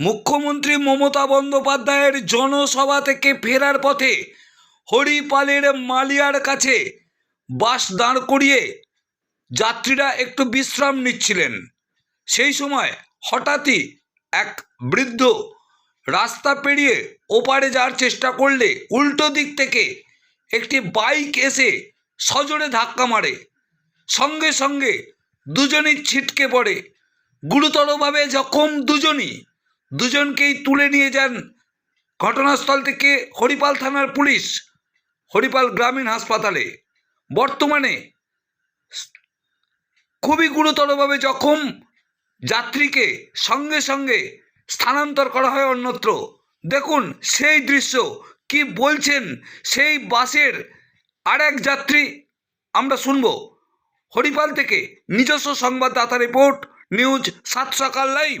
মুখ্যমন্ত্রী মমতা বন্দ্যোপাধ্যায়ের জনসভা থেকে ফেরার পথে হরিপালের মালিয়ার কাছে বাস দাঁড় করিয়ে যাত্রীরা একটু বিশ্রাম নিচ্ছিলেন। সেই সময় হঠাৎই এক বৃদ্ধ রাস্তা পেরিয়ে ওপারে যাওয়ার চেষ্টা করলে উল্টো দিক থেকে একটি বাইক এসে সজোরে ধাক্কা মারে। সঙ্গে সঙ্গে দুজনই ছিটকে পড়ে। গুরুতরভাবে জখম দুজনই দুজনকেই তুলে নিয়ে যান ঘটনাস্থল থেকে হরিপাল থানার পুলিশ, হরিপাল গ্রামীণ হাসপাতালে। বর্তমানে খুবই গুরুতরভাবে জখম যাত্রীকে সঙ্গে সঙ্গে স্থানান্তর করা হয় অন্যত্র। দেখুন সেই দৃশ্য, কি বলছেন সেই বাসের আর এক যাত্রী, আমরা শুনব। হরিপাল থেকে নিজস্ব সংবাদদাতা রিপোর্ট, নিউজ সাত সকাল লাইভ।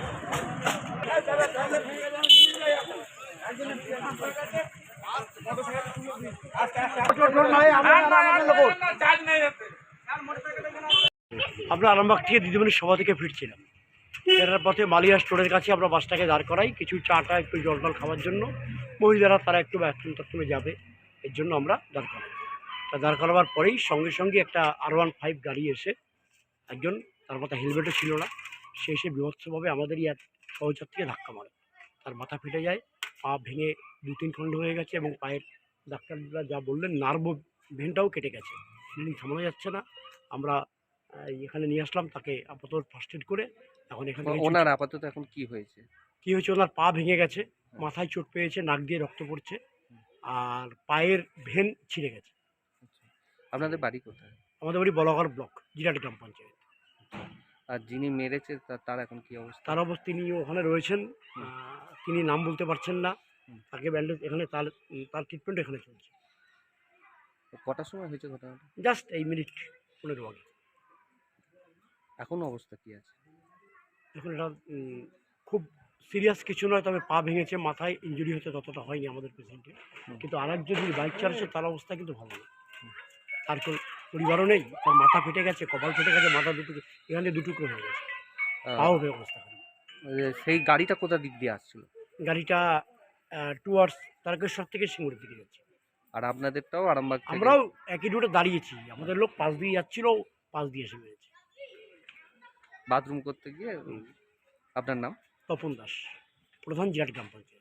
আমরা আরামবাগ থেকে দিদিমণির সভা থেকে ফিরছিলাম। ফেরার পথে মালিয়া স্টোরের কাছে আমরা বাসটাকে দাঁড় করাই, কিছু চাটা একটু জল টল খাওয়ার জন্য। মহিলারা তারা একটু বাথরুম টাথরুমে যাবে, এর জন্য আমরা দাঁড় করাই। তা দাঁড় করাবার পরেই সঙ্গে সঙ্গে একটা আর ওয়ান ফাইভ গাড়ি এসে একজন, তার মাথায় হেলমেটও ছিল না সে এসে বিভৎসভাবে আমাদেরই এক সহযাত্রীকে ধাক্কা মারে। তার মাথা ফেটে যায় পা ভেঙে দু তিন খণ্ড হয়ে গেছে এবং পায়ের ডাক্তাররা যা বললেন নার্ভ ভেনটাও কেটে গেছে। ব্লিডিং থামানো যাচ্ছে না। আমরা এখানে নিয়ে আসলাম তাকে আপাতত ফার্স্ট এড করে এখন এখানে ওনার আপাতত এখন কি হয়েছে? কি হয়েছে? ওনার পা ভেঙে গেছে মাথায় চোট পেয়েছে নাক দিয়ে রক্ত পড়ছে আর পায়ের ভেন ছিঁড়ে গেছে। আপনাদের বাড়ি কোথায়? আমাদের বাড়ি বলাগড় ব্লক জিরাট গ্রাম পঞ্চায়েত। আর যিনি মেরেছে তার এখন কি অবস্থা? তার অবস্থা তিনি ওখানে রয়েছেন তিনি নাম বলতে পারছেন না। তাকে ব্যান্ডেজ এখানে তার তার ট্রিটমেন্ট এখানে চলছে। কটার সময় হয়েছে ঘটনাটা? জাস্ট এই মিনিট পনেরো আগে। এখন অবস্থা কি আছে? এখন এটা খুব সিরিয়াস কিছু নয় তবে পা ভেঙেছে মাথায় ইঞ্জুরি হচ্ছে ততটা হয়নি আমাদের পেশেন্টের হুম। কিন্তু আর একজন যিনি বাইক চালাচ্ছে তার অবস্থা কিন্তু ভালো না। তার কোনো পরিবারও নেই তার মাথা ফেটে গেছে কপাল ফেটে গেছে মাথা দুটো এখান থেকে দুটুকরো হয়ে গেছে। পাও হবে অবস্থা সেই গাড়িটা কোথা দিক দিয়ে আসছিল? গাড়িটা টুয়ার্ডস তারকেশ্বর থেকে সিঙ্গুরের দিকে যাচ্ছে। আর আপনাদেরটাও আরামবাগ? আমরাও একই রুটে দাঁড়িয়েছি আমাদের লোক পাশ দিয়ে যাচ্ছিল পাশ দিয়ে এসে মেরেছে বাথরুম করতে গিয়ে আপনার নাম? তপন দাস প্রধান জিরাট গ্রাম পঞ্চায়েত।